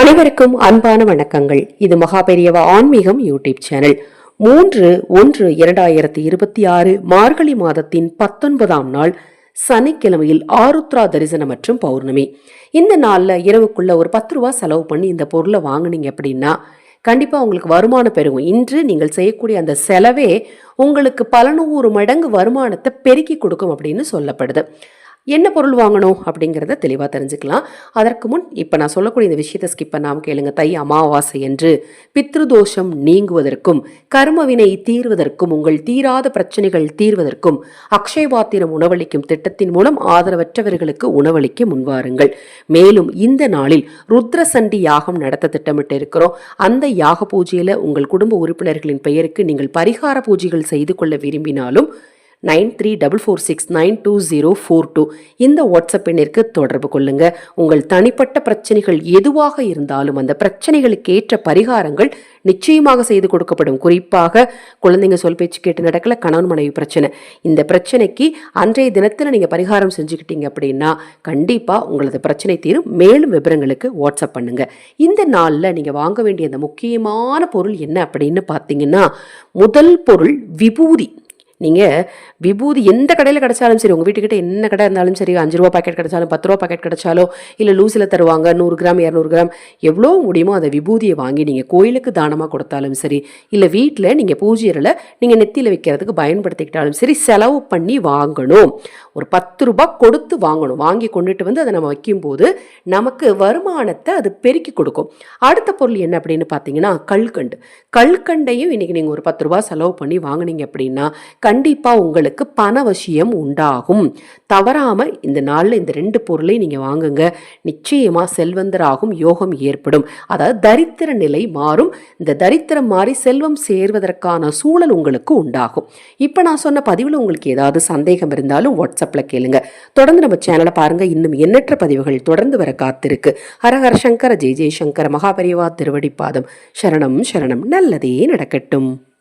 அனைவருக்கும் அன்பான வணக்கங்கள். இது மகாபெரியவா ஆன்மீகம் யூடியூப் சேனல். மூன்று ஒன்று இரண்டாயிரத்தி இருபத்தி ஆறு மார்கழி மாதத்தின் பத்தொன்பதாம் நாள் சனிக்கிழமையில் ஆருத்ரா தரிசனம் மற்றும் பௌர்ணமி. இந்த நாளில் இரவுக்குள்ள ஒரு பத்து ரூபா செலவு பண்ணி இந்த பொருளை வாங்கினீங்க அப்படின்னா கண்டிப்பாக உங்களுக்கு வருமானம் பெருகும். இன்று நீங்கள் செய்யக்கூடிய அந்த செலவே உங்களுக்கு பல நூறு மடங்கு வருமானத்தை பெருக்கி கொடுக்கும் அப்படின்னு சொல்லப்படுது. என்ன பொருள் வாங்கணும் அப்படிங்கிறத தெளிவாக தெரிஞ்சுக்கலாம். அதற்கு முன் இப்போ நான் சொல்லக்கூடிய இந்த விஷயத்தை ஸ்கிப் பண்ணாமல் கேளுங்க. தை அமாவாசை என்று பித்ருதோஷம் நீங்குவதற்கும் கர்மவினை தீர்வதற்கும் உங்கள் தீராத பிரச்சனைகள் தீர்வதற்கும் அக்ஷயபாத்திரம் உணவளிக்கும் திட்டத்தின் மூலம் ஆதரவற்றவர்களுக்கு உணவளிக்க முன்வாருங்கள். மேலும் இந்த நாளில் ருத்ரசண்டி யாகம் நடத்த திட்டமிட்டு இருக்கிறோம். அந்த யாக பூஜையில் உங்கள் குடும்ப உறுப்பினர்களின் பெயருக்கு நீங்கள் பரிகார பூஜைகள் செய்து கொள்ள விரும்பினாலும் nine three double four six nine two zero four two. இந்த வாட்ஸ்அப் எண்ணிற்கு தொடர்பு கொள்ளுங்க. உங்கள் தனிப்பட்ட பிரச்சனைகள் எதுவாக இருந்தாலும் அந்த பிரச்சனைகளுக்கு ஏற்ற பரிகாரங்கள் நிச்சயமாக செய்து கொடுக்கப்படும். குறிப்பாக குழந்தைங்க சொல் பேச்சு கேட்டு நடக்கல கணவன் மனைவி பிரச்சனை. இந்த பிரச்சனைக்கு அன்றைய தினத்தில் நீங்கள் பரிகாரம் செஞ்சுக்கிட்டீங்க அப்படின்னா கண்டிப்பாக உங்களது பிரச்சனை தீரும். மேலும் விவரங்களுக்கு வாட்ஸ்அப் பண்ணுங்க. இந்த நாளில் நீங்கள் வாங்க வேண்டிய அந்த முக்கியமான பொருள் என்ன அப்படின்னு பார்த்தீங்கன்னா முதல் பொருள் விபூதி. நீங்கள் விபூதி எந்த கடையில் கிடைச்சாலும் சரி உங்கள் வீட்டுக்கிட்ட என்ன கடை இருந்தாலும் சரி அஞ்சு ரூபா பாக்கெட் கிடைச்சாலும் பத்து ரூபா பாக்கெட் கிடைச்சாலோ இல்லை லூஸில் தருவாங்க நூறு கிராம் இரநூறு கிராம் எவ்வளோ முடியுமோ அதை விபூதியை வாங்கி நீங்கள் கோயிலுக்கு தானமாக கொடுத்தாலும் சரி இல்லை வீட்டில் நீங்கள் பூஜையில் நீங்கள் நெத்தியில் வைக்கிறதுக்கு பயன்படுத்திக்கிட்டாலும் சரி செலவு பண்ணி வாங்கணும். ஒரு பத்து ரூபா கொடுத்து வாங்கணும். வாங்கி கொண்டுட்டு வந்து அதை நம்ம வைக்கும்போது நமக்கு வருமானத்தை அது பெருக்கி கொடுக்கும். அடுத்த பொருள் என்ன அப்படின்னு பார்த்தீங்கன்னா கல்கண்டு. கல்கண்டையும் இன்னைக்கு நீங்கள் ஒரு பத்து ரூபா செலவு பண்ணி வாங்குனீங்க அப்படின்னா கண்டிப்பாக உங்களுக்கு பணவசியம் உண்டாகும். தவறாமல் இந்த நாளில் இந்த ரெண்டு பொருளையும் நீங்கள் வாங்குங்க. நிச்சயமாக செல்வந்தராகும் யோகம் ஏற்படும். அதாவது தரித்திர நிலை மாறும். இந்த தரித்திரம் மாறி செல்வம் சேர்வதற்கான சூழல் உங்களுக்கு உண்டாகும். இப்போ நான் சொன்ன பதிவில் உங்களுக்கு ஏதாவது சந்தேகம் இருந்தாலும் வாட்ஸ்அப்பில் கேளுங்க. தொடர்ந்து நம்ம சேனலை பாருங்கள் இன்னும் எண்ணற்ற பதிவுகள் தொடர்ந்து வர காத்திருக்கு. ஹரஹர சங்கர ஜெய் ஜெய் சங்கர மகாபரிவா திருவடிப்பாதம். சரணம் சரணம். நல்லதே நடக்கட்டும்.